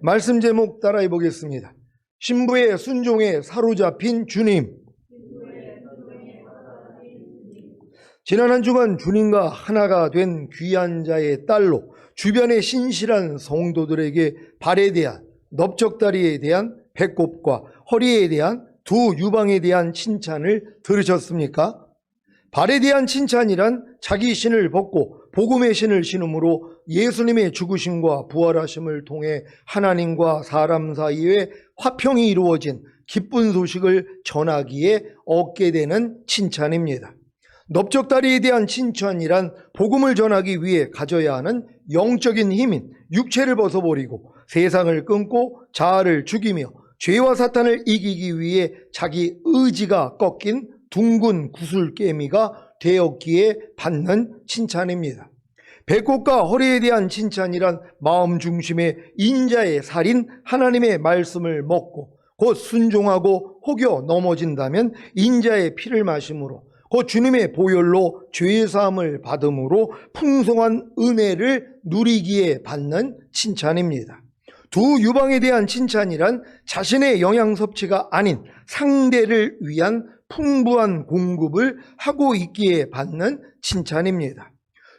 말씀 제목 따라해 보겠습니다. 신부의 순종에 사로잡힌 주님. 지난 한 주간 주님과 하나가 된 귀한 자의 딸로 주변의 신실한 성도들에게 발에 대한 넓적다리에 대한 배꼽과 허리에 대한 두 유방에 대한 칭찬을 들으셨습니까? 발에 대한 칭찬이란 자기 신을 벗고 복음의 신을 신음으로 예수님의 죽으심과 부활하심을 통해 하나님과 사람 사이에 화평이 이루어진 기쁜 소식을 전하기에 얻게 되는 칭찬입니다. 넓적다리에 대한 칭찬이란 복음을 전하기 위해 가져야 하는 영적인 힘인 육체를 벗어버리고 세상을 끊고 자아를 죽이며 죄와 사탄을 이기기 위해 자기 의지가 꺾인 둥근 구슬깨미가 되었기에 받는 칭찬입니다. 배꼽과 허리에 대한 칭찬이란 마음 중심의 인자의 살인 하나님의 말씀을 먹고 곧 순종하고 혹여 넘어진다면 인자의 피를 마심으로 곧 주님의 보혈로 죄 사함을 받음으로 풍성한 은혜를 누리기에 받는 칭찬입니다. 두 유방에 대한 칭찬이란 자신의 영양 섭취가 아닌 상대를 위한 풍부한 공급을 하고 있기에 받는 칭찬입니다.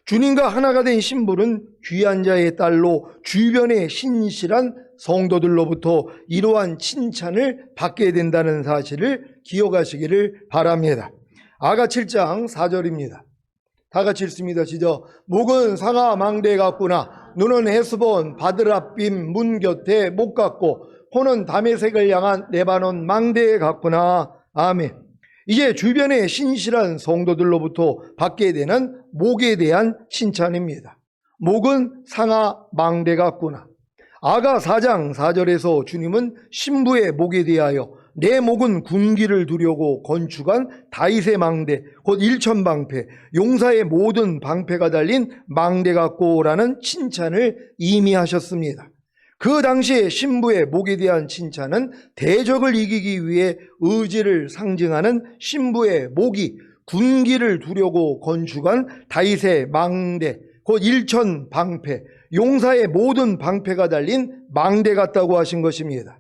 주님과 하나가 된 신부는 귀한 자의 딸로 주변의 신실한 성도들로부터 이러한 칭찬을 받게 된다는 사실을 기억하시기를 바랍니다. 아가 7장 4절입니다. 다 같이 읽습니다. 시작. 목은 상하 망대 같구나. 눈은 헤스본 바드라빔 문 곁에 목 같고 코는 담에색을 향한 레바논 망대 같구나. 아멘. 이제 주변의 신실한 성도들로부터 받게 되는 목에 대한 칭찬입니다. 목은 상하 망대 같구나. 아가 4장 4절에서 주님은 신부의 목에 대하여 내 목은 군기를 두려고 건축한 다윗의 망대, 곧 일천방패, 용사의 모든 방패가 달린 망대 같고라는 칭찬을 이미 하셨습니다. 그 당시에 신부의 목에 대한 칭찬은 대적을 이기기 위해 의지를 상징하는 신부의 목이 군기를 두려고 건축한 다윗의 망대, 곧 일천 방패, 용사의 모든 방패가 달린 망대 같다고 하신 것입니다.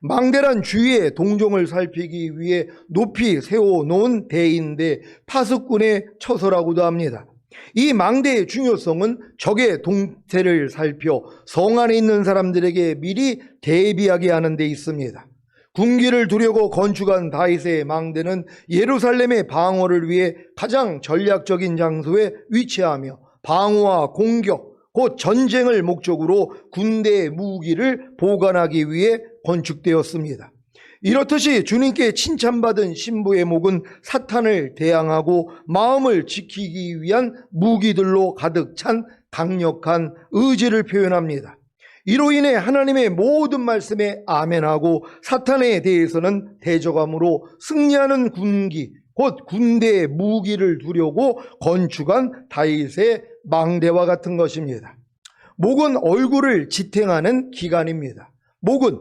망대란 주위의 동종을 살피기 위해 높이 세워놓은 대인데 파수꾼의 처소라고도 합니다. 이 망대의 중요성은 적의 동태를 살펴 성 안에 있는 사람들에게 미리 대비하게 하는 데 있습니다. 군기를 두려고 건축한 다윗의 망대는 예루살렘의 방어를 위해 가장 전략적인 장소에 위치하며 방어와 공격, 곧 전쟁을 목적으로 군대의 무기를 보관하기 위해 건축되었습니다. 이렇듯이 주님께 칭찬받은 신부의 목은 사탄을 대항하고 마음을 지키기 위한 무기들로 가득 찬 강력한 의지를 표현합니다. 이로 인해 하나님의 모든 말씀에 아멘하고 사탄에 대해서는 대적함으로 승리하는 군기, 곧 군대의 무기를 두려고 건축한 다윗의 망대와 같은 것입니다. 목은 얼굴을 지탱하는 기관입니다. 목은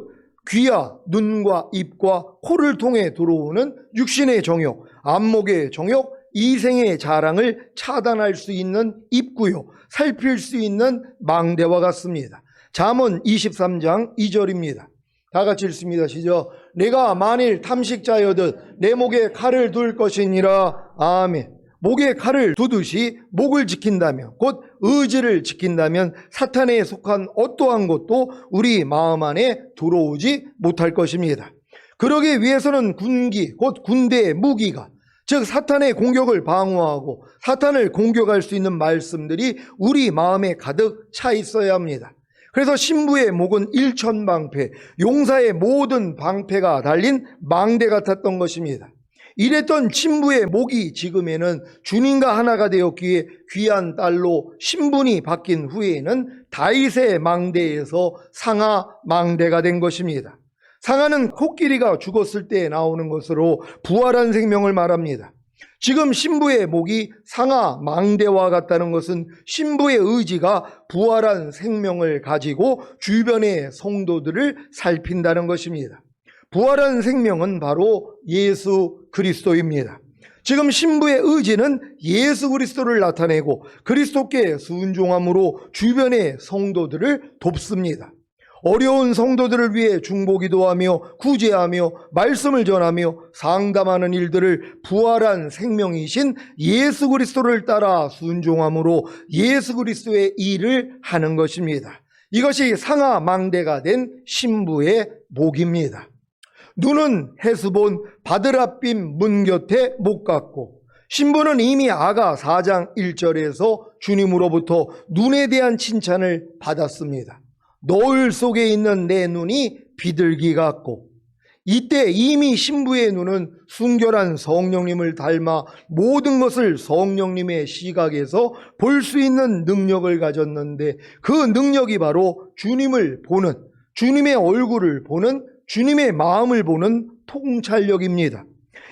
귀와 눈과 입과 코를 통해 들어오는 육신의 정욕, 안목의 정욕, 이생의 자랑을 차단할 수 있는 입구요, 살필 수 있는 망대와 같습니다. 잠언 23장 2절입니다. 다 같이 읽습니다. 시작. 내가 만일 탐식자여듯 내 목에 칼을 둘 것이니라. 아멘. 목에 칼을 두듯이 목을 지킨다면 곧 의지를 지킨다면 사탄에 속한 어떠한 것도 우리 마음 안에 들어오지 못할 것입니다. 그러기 위해서는 군기 곧 군대의 무기가 즉 사탄의 공격을 방어하고 사탄을 공격할 수 있는 말씀들이 우리 마음에 가득 차 있어야 합니다. 그래서 신부의 목은 일천방패, 용사의 모든 방패가 달린 망대 같았던 것입니다. 이랬던 신부의 목이 지금에는 주님과 하나가 되었기에 귀한 딸로 신분이 바뀐 후에는 다윗의 망대에서 상하 망대가 된 것입니다. 상하는 코끼리가 죽었을 때 나오는 것으로 부활한 생명을 말합니다. 지금 신부의 목이 상하 망대와 같다는 것은 신부의 의지가 부활한 생명을 가지고 주변의 성도들을 살핀다는 것입니다. 부활한 생명은 바로 예수 그리스도입니다. 지금 신부의 의지는 예수 그리스도를 나타내고 그리스도께 순종함으로 주변의 성도들을 돕습니다. 어려운 성도들을 위해 중보기도 하며 구제하며 말씀을 전하며 상담하는 일들을 부활한 생명이신 예수 그리스도를 따라 순종함으로 예수 그리스도의 일을 하는 것입니다. 이것이 상하 망대가 된 신부의 목입니다. 눈은 해수본 바드라빔 문 곁에 못 갔고 신부는 이미 아가 4장 1절에서 주님으로부터 눈에 대한 칭찬을 받았습니다. 노을 속에 있는 내 눈이 비둘기 같고 이때 이미 신부의 눈은 순결한 성령님을 닮아 모든 것을 성령님의 시각에서 볼 수 있는 능력을 가졌는데 그 능력이 바로 주님을 보는 주님의 얼굴을 보는 주님의 마음을 보는 통찰력입니다.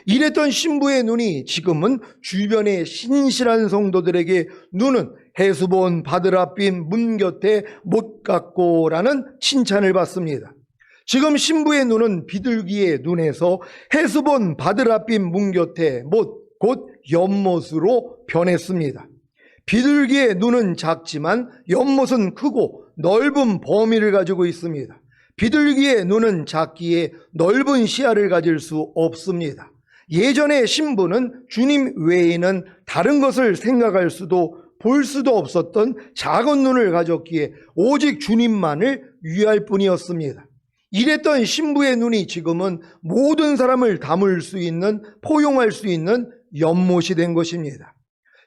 이랬던 신부의 눈이 지금은 주변의 신실한 성도들에게 눈은 해수본 바드라빔 문 곁에 못 갔고라는 칭찬을 받습니다. 지금 신부의 눈은 비둘기의 눈에서 해수본 바드라빔 문 곁에 못, 곧 연못으로 변했습니다. 비둘기의 눈은 작지만 연못은 크고 넓은 범위를 가지고 있습니다. 비둘기의 눈은 작기에 넓은 시야를 가질 수 없습니다. 예전의 신부는 주님 외에는 다른 것을 생각할 수도 볼 수도 없었던 작은 눈을 가졌기에 오직 주님만을 위할 뿐이었습니다. 이랬던 신부의 눈이 지금은 모든 사람을 담을 수 있는, 포용할 수 있는 연못이 된 것입니다.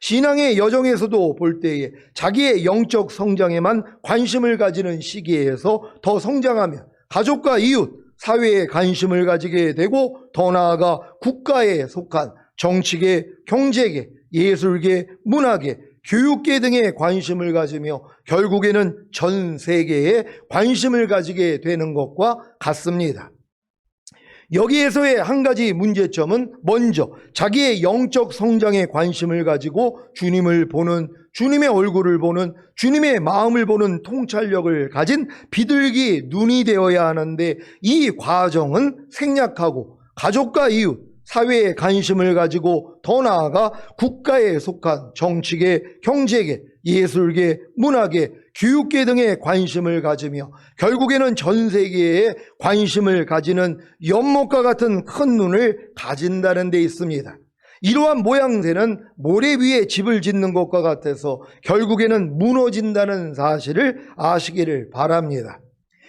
신앙의 여정에서도 볼 때에 자기의 영적 성장에만 관심을 가지는 시기에서 더 성장하면 가족과 이웃, 사회에 관심을 가지게 되고 더 나아가 국가에 속한 정치계, 경제계, 예술계, 문화계, 교육계 등에 관심을 가지며 결국에는 전 세계에 관심을 가지게 되는 것과 같습니다. 여기에서의 한 가지 문제점은 먼저 자기의 영적 성장에 관심을 가지고 주님을 보는 주님의 얼굴을 보는 주님의 마음을 보는 통찰력을 가진 비둘기 눈이 되어야 하는데 이 과정은 생략하고 가족과 이웃 사회에 관심을 가지고 더 나아가 국가에 속한 정치계, 경제계, 예술계, 문화계, 교육계 등에 관심을 가지며 결국에는 전 세계에 관심을 가지는 연못과 같은 큰 눈을 가진다는 데 있습니다. 이러한 모양새는 모래 위에 집을 짓는 것과 같아서 결국에는 무너진다는 사실을 아시기를 바랍니다.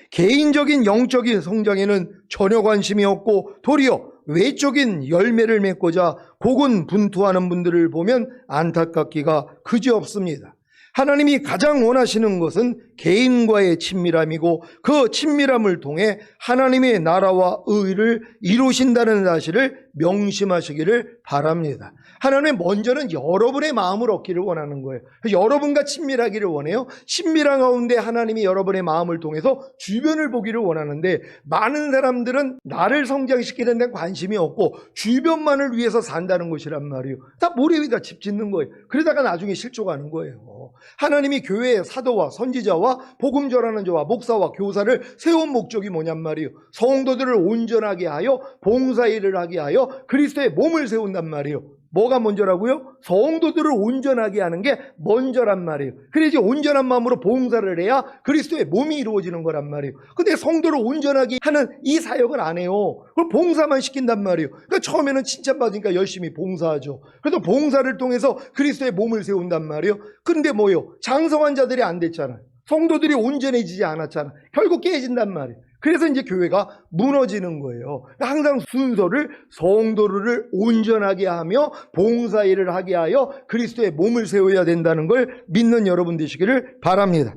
개인적인 영적인 성장에는 전혀 관심이 없고 도리어 외적인 열매를 맺고자 고군분투하는 분들을 보면 안타깝기가 그지없습니다. 하나님이 가장 원하시는 것은 개인과의 친밀함이고 그 친밀함을 통해 하나님의 나라와 의를 이루신다는 사실을 명심하시기를 바랍니다. 하나님 먼저는 여러분의 마음을 얻기를 원하는 거예요. 여러분과 친밀하기를 원해요. 친밀한 가운데 하나님이 여러분의 마음을 통해서 주변을 보기를 원하는데 많은 사람들은 나를 성장시키는 데 관심이 없고 주변만을 위해서 산다는 것이란 말이에요. 다 모래 위에다 집 짓는 거예요. 그러다가 나중에 실족하는 거예요. 하나님이 교회의 사도와 선지자와 복음 전하는 자와 목사와 교사를 세운 목적이 뭐냔 말이에요. 성도들을 온전하게 하여 봉사일을 하게 하여 그리스도의 몸을 세운단 말이에요. 뭐가 먼저라고요? 성도들을 온전하게 하는 게 먼저란 말이에요. 그래야지 온전한 마음으로 봉사를 해야 그리스도의 몸이 이루어지는 거란 말이에요. 근데 성도를 온전하게 하는 이 사역을 안 해요. 그걸 봉사만 시킨단 말이에요. 그러니까 처음에는 칭찬받으니까 열심히 봉사하죠. 그래도 봉사를 통해서 그리스도의 몸을 세운단 말이에요. 근데 뭐요? 장성한 자들이 안 됐잖아요. 성도들이 온전해지지 않았잖아. 결국 깨진단 말이에요. 그래서 이제 교회가 무너지는 거예요. 항상 순서를 성도를 온전하게 하며 봉사일을 하게 하여 그리스도의 몸을 세워야 된다는 걸 믿는 여러분 되시기를 바랍니다.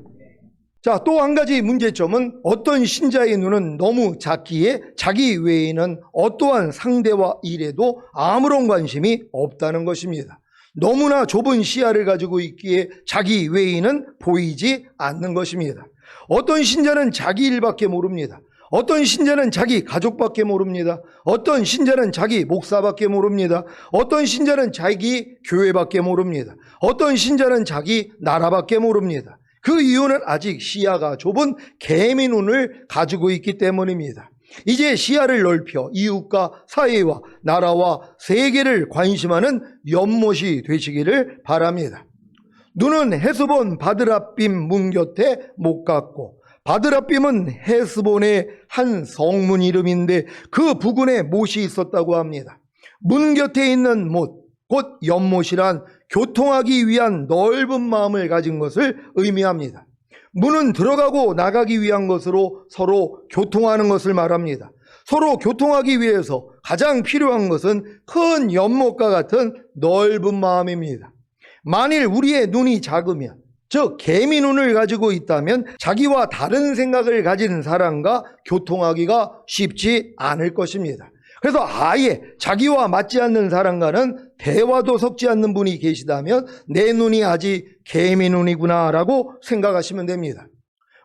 자, 또 한 가지 문제점은 어떤 신자의 눈은 너무 작기에 자기 외에는 어떠한 상대와 일에도 아무런 관심이 없다는 것입니다. 너무나 좁은 시야를 가지고 있기에 자기 외에는 보이지 않는 것입니다. 어떤 신자는 자기 일밖에 모릅니다. 어떤 신자는 자기 가족밖에 모릅니다. 어떤 신자는 자기 목사밖에 모릅니다. 어떤 신자는 자기 교회밖에 모릅니다. 어떤 신자는 자기 나라밖에 모릅니다. 그 이유는 아직 시야가 좁은 개미 눈을 가지고 있기 때문입니다. 이제 시야를 넓혀 이웃과 사회와 나라와 세계를 관심하는 연못이 되시기를 바랍니다. 눈은 해수본 바드라빔 문 곁에 못 갔고 바드라빔은 헤스본의 한 성문 이름인데 그 부근에 못이 있었다고 합니다. 문 곁에 있는 못, 곧 연못이란 교통하기 위한 넓은 마음을 가진 것을 의미합니다. 문은 들어가고 나가기 위한 것으로 서로 교통하는 것을 말합니다. 서로 교통하기 위해서 가장 필요한 것은 큰 연못과 같은 넓은 마음입니다. 만일 우리의 눈이 작으면, 즉, 개미 눈을 가지고 있다면 자기와 다른 생각을 가진 사람과 교통하기가 쉽지 않을 것입니다. 그래서 아예 자기와 맞지 않는 사람과는 대화도 섞지 않는 분이 계시다면 내 눈이 아직 개미 눈이구나라고 생각하시면 됩니다.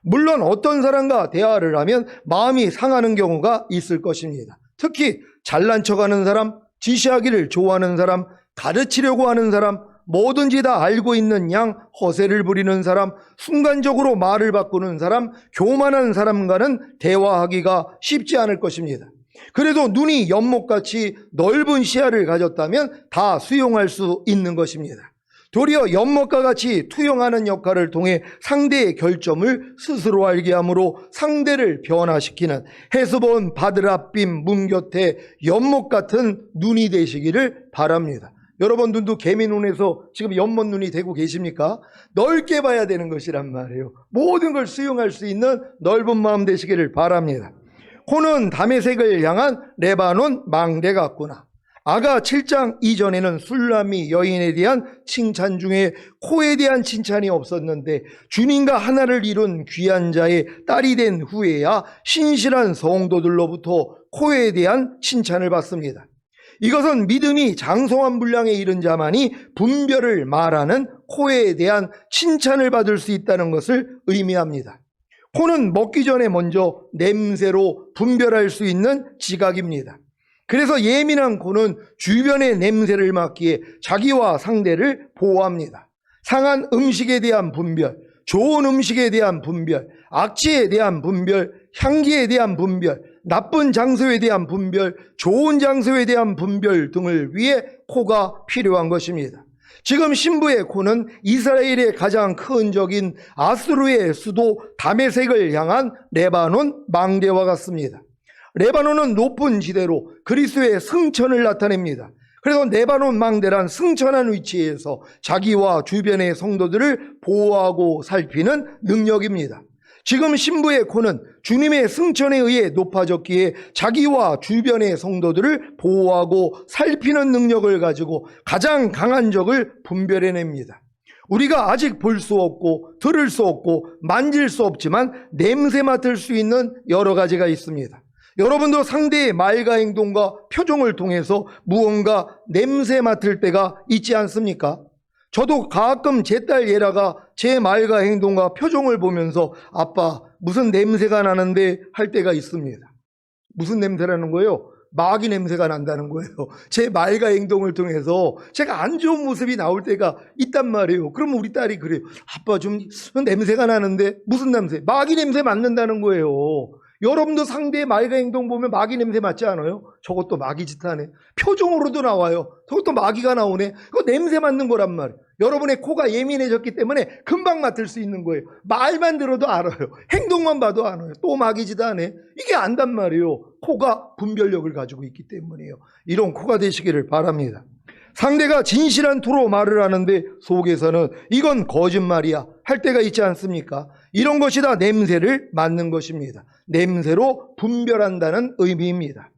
물론 어떤 사람과 대화를 하면 마음이 상하는 경우가 있을 것입니다. 특히 잘난 척하는 사람, 지시하기를 좋아하는 사람, 가르치려고 하는 사람, 뭐든지 다 알고 있는 양 허세를 부리는 사람, 순간적으로 말을 바꾸는 사람, 교만한 사람과는 대화하기가 쉽지 않을 것입니다. 그래도 눈이 연못같이 넓은 시야를 가졌다면 다 수용할 수 있는 것입니다. 도리어 연못과 같이 투영하는 역할을 통해 상대의 결점을 스스로 알게 하므로 상대를 변화시키는 해수본 바드라빔 문 곁에 연못 같은 눈이 되시기를 바랍니다. 여러분 눈도 개미 눈에서 지금 연못 눈이 되고 계십니까? 넓게 봐야 되는 것이란 말이에요. 모든 걸 수용할 수 있는 넓은 마음 되시기를 바랍니다. 코는 담의색을 향한 레바논 망대 같구나. 아가 7장 이전에는 술람이 여인에 대한 칭찬 중에 코에 대한 칭찬이 없었는데 주님과 하나를 이룬 귀한 자의 딸이 된 후에야 신실한 성도들로부터 코에 대한 칭찬을 받습니다. 이것은 믿음이 장성한 분량에 이른 자만이 분별을 말하는 코에 대한 칭찬을 받을 수 있다는 것을 의미합니다. 코는 먹기 전에 먼저 냄새로 분별할 수 있는 지각입니다. 그래서 예민한 코는 주변의 냄새를 맡기에 자기와 상대를 보호합니다. 상한 음식에 대한 분별, 좋은 음식에 대한 분별, 악취에 대한 분별, 향기에 대한 분별, 나쁜 장소에 대한 분별, 좋은 장소에 대한 분별 등을 위해 코가 필요한 것입니다. 지금 신부의 코는 이스라엘의 가장 큰 적인 아수르의 수도 다메색을 향한 레바논 망대와 같습니다. 레바논은 높은 지대로 그리스도의 승천을 나타냅니다. 그래서 레바논 망대란 승천한 위치에서 자기와 주변의 성도들을 보호하고 살피는 능력입니다. 지금 신부의 코는 주님의 승천에 의해 높아졌기에 자기와 주변의 성도들을 보호하고 살피는 능력을 가지고 가장 강한 적을 분별해냅니다. 우리가 아직 볼 수 없고 들을 수 없고 만질 수 없지만 냄새 맡을 수 있는 여러 가지가 있습니다. 여러분도 상대의 말과 행동과 표정을 통해서 무언가 냄새 맡을 때가 있지 않습니까? 저도 가끔 제 딸 예라가 제 말과 행동과 표정을 보면서 아빠 무슨 냄새가 나는데 할 때가 있습니다. 무슨 냄새라는 거예요? 마귀 냄새가 난다는 거예요. 제 말과 행동을 통해서 제가 안 좋은 모습이 나올 때가 있단 말이에요. 그러면 우리 딸이 그래요. 아빠 좀 냄새가 나는데 무슨 냄새? 마귀 냄새 맡는다는 거예요. 여러분도 상대의 말과 행동 보면 마귀 냄새 맡지 않아요? 저것도 마귀 짓 하네. 표정으로도 나와요. 저것도 마귀가 나오네. 그거 냄새 맡는 거란 말이에요. 여러분의 코가 예민해졌기 때문에 금방 맡을 수 있는 거예요. 말만 들어도 알아요. 행동만 봐도 알아요. 또 마귀 짓 하네. 이게 안단 말이에요. 코가 분별력을 가지고 있기 때문이에요. 이런 코가 되시기를 바랍니다. 상대가 진실한 투로 말을 하는데 속에서는 이건 거짓말이야 할 때가 있지 않습니까? 이런 것이 다 냄새를 맡는 것입니다. 냄새로 분별한다는 의미입니다.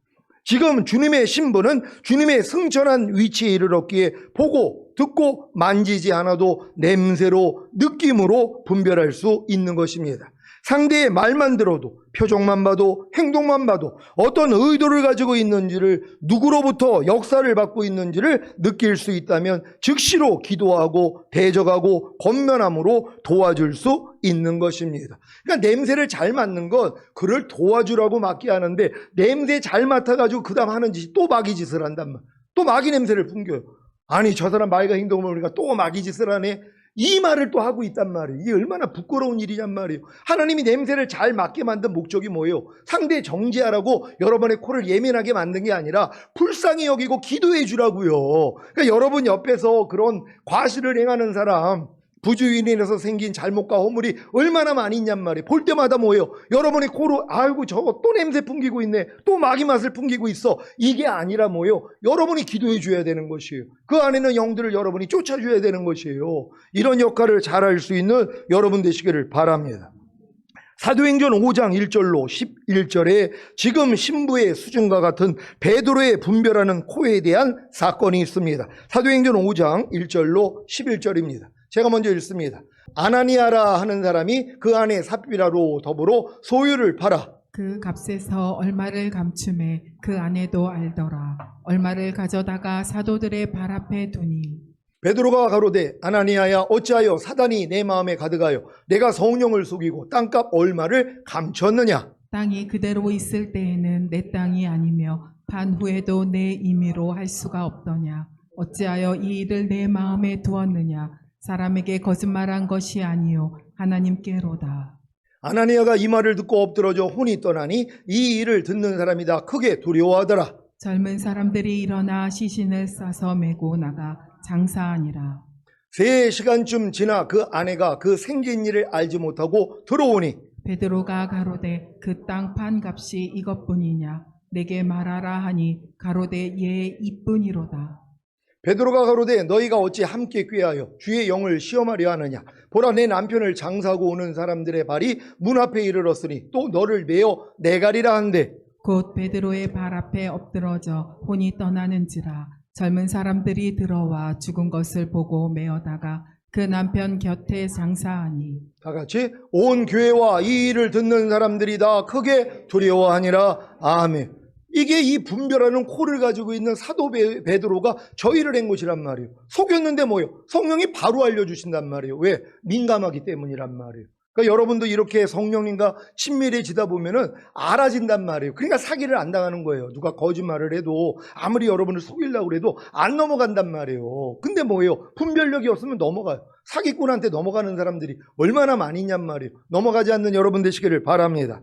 지금 주님의 신부는 주님의 승천한 위치에 이르렀기에 보고 듣고 만지지 않아도 냄새로 느낌으로 분별할 수 있는 것입니다. 상대의 말만 들어도 표정만 봐도 행동만 봐도 어떤 의도를 가지고 있는지를 누구로부터 역사를 받고 있는지를 느낄 수 있다면 즉시로 기도하고 대적하고 권면함으로 도와줄 수 있는 것입니다. 그러니까 냄새를 잘 맡는 건 그를 도와주라고 맡게 하는데 냄새 잘 맡아가지고 그 다음 하는 짓이 또 마귀 짓을 한단 말. 또 마귀 냄새를 풍겨요. 아니 저 사람 마귀가 행동을 보니까 또 마귀 짓을 하네. 이 말을 또 하고 있단 말이에요. 이게 얼마나 부끄러운 일이냔 말이에요. 하나님이 냄새를 잘 맡게 만든 목적이 뭐예요? 상대 정지하라고 여러분의 코를 예민하게 만든 게 아니라 불쌍히 여기고 기도해 주라고요. 그러니까 여러분 옆에서 그런 과실을 행하는 사람 부주의인에서 생긴 잘못과 허물이 얼마나 많이 있냔 말이에요. 볼 때마다 뭐예요? 여러분이 코로 아이고 저거 또 냄새 풍기고 있네. 또 마귀 맛을 풍기고 있어. 이게 아니라 뭐예요? 여러분이 기도해 줘야 되는 것이에요. 그 안에는 영들을 여러분이 쫓아줘야 되는 것이에요. 이런 역할을 잘 할 수 있는 여러분 되시기를 바랍니다. 사도행전 5장 1절로 11절에 지금 신부의 수준과 같은 베드로의 분별하는 코에 대한 사건이 있습니다. 사도행전 5장 1절로 11절입니다. 제가 먼저 읽습니다. 아나니아라 하는 사람이 그 안에 삽비라로 더불어 소유를 팔아 그 값에서 얼마를 감춤해 그 아내도 알더라. 얼마를 가져다가 사도들의 발 앞에 두니 베드로가 가로되 아나니아야 어찌하여 사단이 내 마음에 가득하여 내가 성령을 속이고 땅값 얼마를 감췄느냐 땅이 그대로 있을 때에는 내 땅이 아니며 반 후에도 내 임의로 할 수가 없더냐. 어찌하여 이 일을 내 마음에 두었느냐. 사람에게 거짓말한 것이 아니요 하나님께로다. 아나니아가 이 말을 듣고 엎드러져 혼이 떠나니 이 일을 듣는 사람이 다 크게 두려워하더라 젊은 사람들이 일어나 시신을 싸서 메고 나가 장사하니라. 세 시간쯤 지나 그 아내가 그 생긴 일을 알지 못하고 들어오니 베드로가 가로되 그 땅판 값이 이것뿐이냐 내게 말하라 하니 가로되 예 이뿐이로다 베드로가 가로되 너희가 어찌 함께 꾀하여 주의 영을 시험하려 하느냐? 보라 내 남편을 장사하고 오는 사람들의 발이 문 앞에 이르렀으니 또 너를 메어 내가리라 한대. 곧 베드로의 발 앞에 엎드러져 혼이 떠나는지라 젊은 사람들이 들어와 죽은 것을 보고 메어다가 그 남편 곁에 장사하니. 다 같이 온 교회와 이 일을 듣는 사람들이 다 크게 두려워하니라. 아멘 이게 이 분별하는 코를 가지고 있는 사도 베- 베드로가 저희를 한 것이란 말이에요 속였는데 뭐요 성령이 바로 알려주신단 말이에요 왜 민감하기 때문이란 말이에요 그러니까 여러분도 이렇게 성령님과 친밀해지다 보면은 알아진단 말이에요. 그러니까 사기를 안 당하는 거예요. 누가 거짓말을 해도 아무리 여러분을 속이려고 해도 안 넘어간단 말이에요. 근데 뭐예요? 분별력이 없으면 넘어가요. 사기꾼한테 넘어가는 사람들이 얼마나 많이 있냔 말이에요. 넘어가지 않는 여러분 되시기를 바랍니다.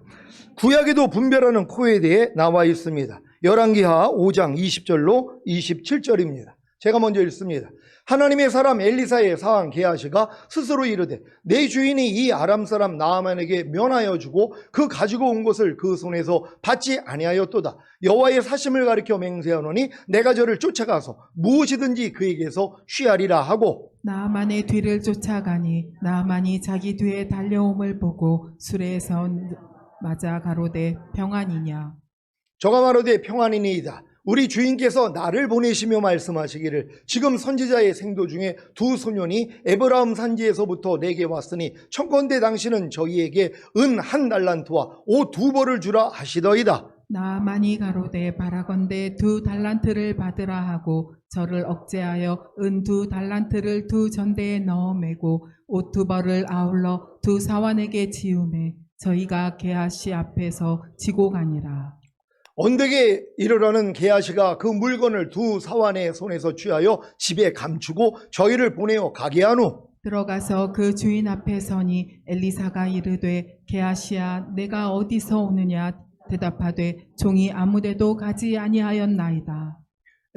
구약에도 분별하는 코에 대해 나와 있습니다. 열왕기하 5장 20절로 27절입니다. 제가 먼저 읽습니다. 하나님의 사람 엘리사의 사항 게하시가 스스로 이르되 내 주인이 이 아람 사람 나아만에게 면하여 주고 그 가지고 온 것을 그 손에서 받지 아니하였도다. 여호와의 사심을 가리켜 맹세하노니 내가 저를 쫓아가서 무엇이든지 그에게서 취하리라 하고 나만의 뒤를 쫓아가니 나만이 자기 뒤에 달려옴을 보고 수레에서 맞아 가로되 평안이냐? 저가 말하되 평안이니이다 우리 주인께서 나를 보내시며 말씀하시기를 지금 선지자의 생도 중에 두 소년이 에브라임 산지에서부터 내게 왔으니 청컨대 당신은 저희에게 은 한 달란트와 옷 두 벌을 주라 하시더이다. 나만이 가로되 바라건대 두 달란트를 받으라 하고 저를 억제하여 은 두 달란트를 두 전대에 넣어 매고 옷 두 벌을 아울러 두 사환에게 지우매 저희가 게하시 앞에서 지고 가니라. 언덕에 이르러는 게하시가 그 물건을 두 사환의 손에서 취하여 집에 감추고 저희를 보내어 가게 한 후 들어가서 그 주인 앞에 서니 엘리사가 이르되 게하시야 내가 어디서 오느냐 대답하되 종이 아무데도 가지 아니하였나이다.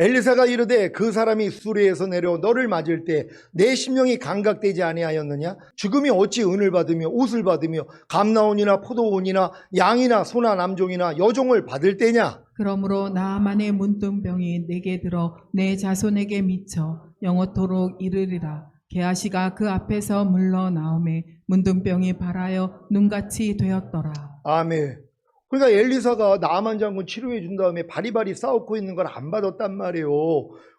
엘리사가 이르되 그 사람이 수레에서 내려 너를 맞을 때 내 심령이 감각되지 아니하였느냐 죽음이 어찌 은을 받으며 옷을 받으며 감나온이나 포도원이나 양이나 소나 남종이나 여종을 받을 때냐 그러므로 나만의 문둥병이 내게 들어 내 자손에게 미쳐 영원토록 이르리라. 게하시가 그 앞에서 물러나오매 문둥병이 발하여 눈같이 되었더라. 아멘. 그러니까 엘리사가 나만 장군 치료해 준 다음에 바리바리 싸우고 있는 걸 안 받았단 말이에요.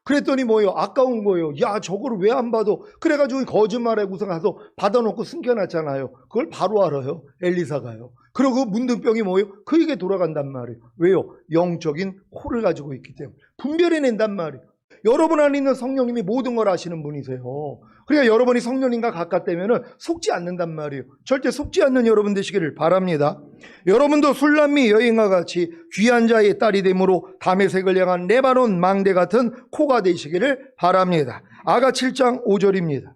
그랬더니 뭐예요? 아까운 거예요. 야, 저거를 왜안 받아? 그래가지고 거짓말하고서 가서 받아놓고 숨겨놨잖아요. 그걸 바로 알아요. 엘리사가요. 그리고 그 문둥병이 뭐예요? 그에게 돌아간단 말이에요. 왜요? 영적인 코를 가지고 있기 때문에. 분별해낸단 말이에요. 여러분 안에 있는 성령님이 모든 걸 아시는 분이세요. 그러니까 여러분이 성령님과 가깝다면 속지 않는단 말이에요. 절대 속지 않는 여러분 되시기를 바랍니다. 여러분도 술람미 여인과 같이 귀한 자의 딸이 되므로 담의색을 향한 레바논 망대 같은 코가 되시기를 바랍니다. 아가 7장 5절입니다.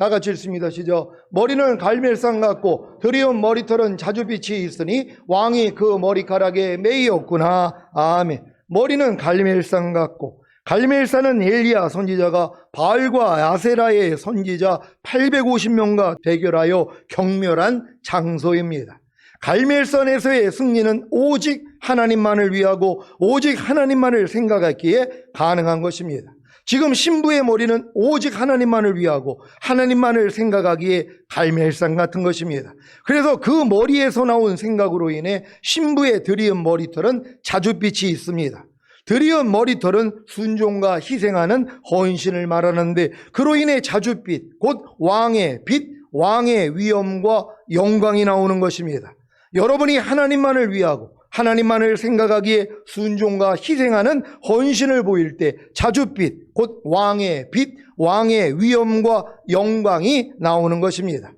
다 같이 읽습니다. 시작. 머리는 갈멜상 같고 드리운 머리털은 자주빛이 있으니 왕이 그 머리카락에 매이었구나. 아멘. 머리는 갈멜상 같고 갈멜산은 엘리야 선지자가 바알과 아세라의 선지자 850명과 대결하여 경멸한 장소입니다. 갈멜산에서의 승리는 오직 하나님만을 위하고 오직 하나님만을 생각하기에 가능한 것입니다. 지금 신부의 머리는 오직 하나님만을 위하고 하나님만을 생각하기에 갈멜산 같은 것입니다. 그래서 그 머리에서 나온 생각으로 인해 신부의 드리은 머리털은 자줏빛이 있습니다. 드리은 머리털은 순종과 희생하는 헌신을 말하는데 그로 인해 자줏빛, 곧 왕의 빛, 왕의 위엄과 영광이 나오는 것입니다. 여러분이 하나님만을 위하고 하나님만을 생각하기에 순종과 희생하는 헌신을 보일 때 자줏빛, 곧 왕의 빛, 왕의 위엄과 영광이 나오는 것입니다.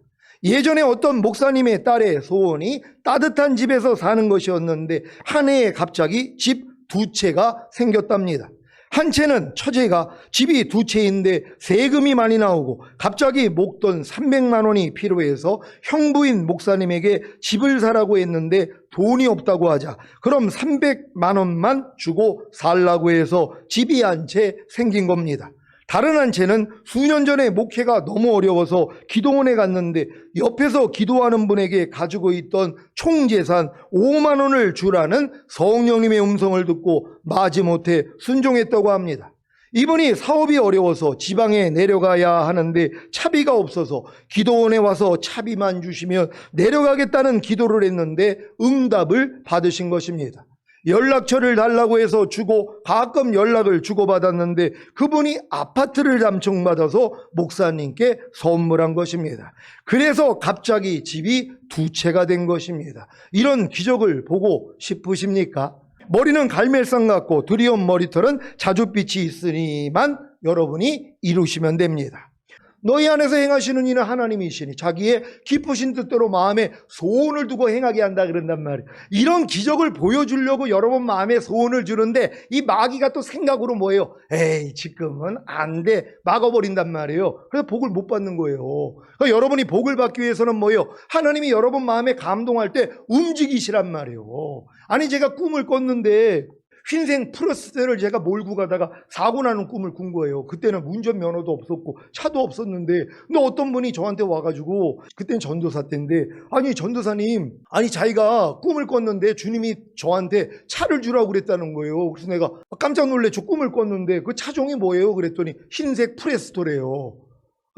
예전에 어떤 목사님의 딸의 소원이 따뜻한 집에서 사는 것이었는데 한 해에 갑자기 집 두 채가 생겼답니다. 한 채는 처제가 집이 두 채인데 세금이 많이 나오고 갑자기 목돈 300만 원이 필요해서 형부인 목사님에게 집을 사라고 했는데 돈이 없다고 하자 그럼 300만 원만 주고 살라고 해서 집이 한 채 생긴 겁니다. 다른 한 채는 수년 전에 목회가 너무 어려워서 기도원에 갔는데 옆에서 기도하는 분에게 가지고 있던 총 재산 5만 원을 주라는 성령님의 음성을 듣고 마지못해 순종했다고 합니다. 이분이 사업이 어려워서 지방에 내려가야 하는데 차비가 없어서 기도원에 와서 차비만 주시면 내려가겠다는 기도를 했는데 응답을 받으신 것입니다. 연락처를 달라고 해서 주고 가끔 연락을 주고받았는데 그분이 아파트를 담청받아서 목사님께 선물한 것입니다. 그래서 갑자기 집이 두 채가 된 것입니다. 이런 기적을 보고 싶으십니까? 머리는 갈멜산 같고 두리온 머리털은 자줏빛이 있으니만 여러분이 이루시면 됩니다. 너희 안에서 행하시는 이는 하나님이시니 자기의 기쁘신 뜻대로 마음에 소원을 두고 행하게 한다 그런단 말이에요. 이런 기적을 보여주려고 여러분 마음에 소원을 주는데 이 마귀가 또 생각으로 뭐예요? 에이 지금은 안 돼. 막아버린단 말이에요. 그래서 복을 못 받는 거예요. 그러니까 여러분이 복을 받기 위해서는 뭐예요? 하나님이 여러분 마음에 감동할 때 움직이시란 말이에요. 아니 제가 꿈을 꿨는데 흰색 프로스테를 제가 몰고 가다가 사고 나는 꿈을 꾼 거예요. 그때는 운전면허도 없었고 차도 없었는데 근데 어떤 분이 저한테 와가지고 그때는 전도사 때인데 아니 전도사님 아니 자기가 꿈을 꿨는데 주님이 저한테 차를 주라고 그랬다는 거예요. 그래서 내가 깜짝 놀래 저 꿈을 꿨는데 그 차종이 뭐예요? 그랬더니 흰색 프레스토래요.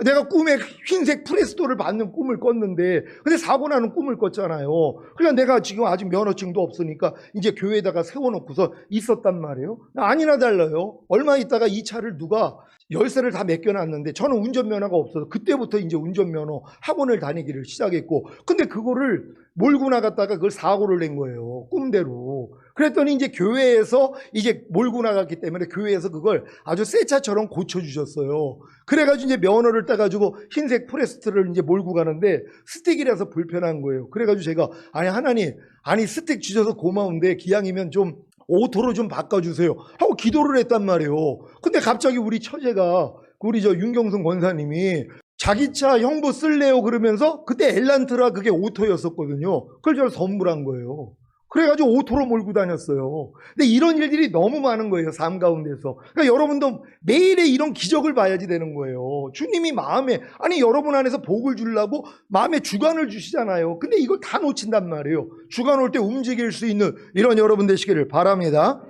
내가 꿈에 흰색 프레스토를 받는 꿈을 꿨는데 근데 사고 나는 꿈을 꿨잖아요. 그러니까 내가 지금 아직 면허증도 없으니까 이제 교회에다가 세워놓고서 있었단 말이에요. 아니나 달라요. 얼마 있다가 이 차를 누가 열쇠를 다 맡겨놨는데 저는 운전면허가 없어서 그때부터 이제 운전면허 학원을 다니기를 시작했고 근데 그거를 몰고 나갔다가 그걸 사고를 낸 거예요. 꿈대로. 그랬더니 이제 교회에서 이제 몰고 나갔기 때문에 교회에서 그걸 아주 새 차처럼 고쳐주셨어요. 그래가지고 이제 면허를 따가지고 흰색 프레스트를 이제 몰고 가는데 스틱이라서 불편한 거예요. 그래가지고 제가 아니 하나님 아니 스틱 주셔서 고마운데 기왕이면 좀 오토로 좀 바꿔주세요. 하고 기도를 했단 말이에요. 근데 갑자기 우리 처제가 우리 저 윤경선 권사님이 자기 차 형부 쓸래요 그러면서 그때 엘란트라 그게 오토였었거든요. 그걸 저를 선물한 거예요. 그래가지고 오토로 몰고 다녔어요. 근데 이런 일들이 너무 많은 거예요, 삶 가운데서. 그러니까 여러분도 매일의 이런 기적을 봐야지 되는 거예요. 주님이 마음에, 아니, 여러분 안에서 복을 주려고 마음에 주관을 주시잖아요. 근데 이걸 다 놓친단 말이에요. 주관 올 때 움직일 수 있는 이런 여러분 되시기를 바랍니다.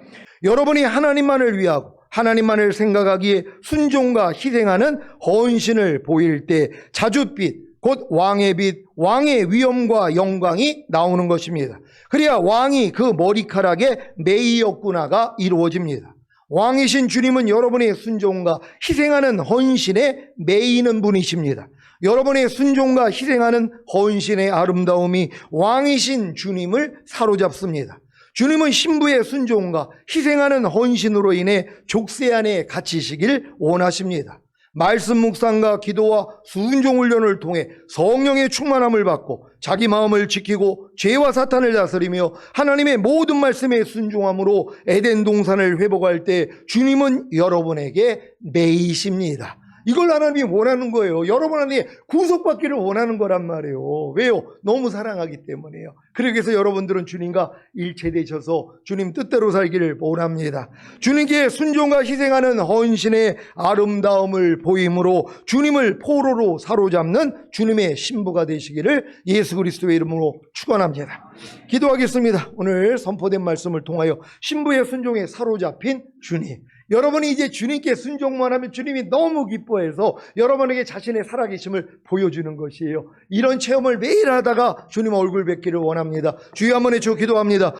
여러분이 하나님만을 위하고 하나님만을 생각하기에 순종과 희생하는 헌신을 보일 때 자줏빛, 곧 왕의 빛, 왕의 위엄과 영광이 나오는 것입니다. 그래야 왕이 그 머리카락에 매이었구나가 이루어집니다. 왕이신 주님은 여러분의 순종과 희생하는 헌신에 매이는 분이십니다. 여러분의 순종과 희생하는 헌신의 아름다움이 왕이신 주님을 사로잡습니다. 주님은 신부의 순종과 희생하는 헌신으로 인해 족쇄 안에 갇히시길 원하십니다. 말씀 묵상과 기도와 순종 훈련을 통해 성령의 충만함을 받고 자기 마음을 지키고 죄와 사탄을 다스리며 하나님의 모든 말씀에 순종함으로 에덴 동산을 회복할 때 주님은 여러분에게 매이십니다. 이걸 하나님이 원하는 거예요. 여러분 안에 구속받기를 원하는 거란 말이에요. 왜요? 너무 사랑하기 때문에요. 그러기 위해서 여러분들은 주님과 일체되셔서 주님 뜻대로 살기를 원합니다. 주님께 순종과 희생하는 헌신의 아름다움을 보임으로 주님을 포로로 사로잡는 주님의 신부가 되시기를 예수 그리스도의 이름으로 축원합니다. 기도하겠습니다. 오늘 선포된 말씀을 통하여 신부의 순종에 사로잡힌 주님. 여러분이 이제 주님께 순종만 하면 주님이 너무 기뻐해서 여러분에게 자신의 살아계심을 보여주는 것이에요. 이런 체험을 매일 하다가 주님 얼굴 뵙기를 원합니다. 주여 한번 해주 기도합니다.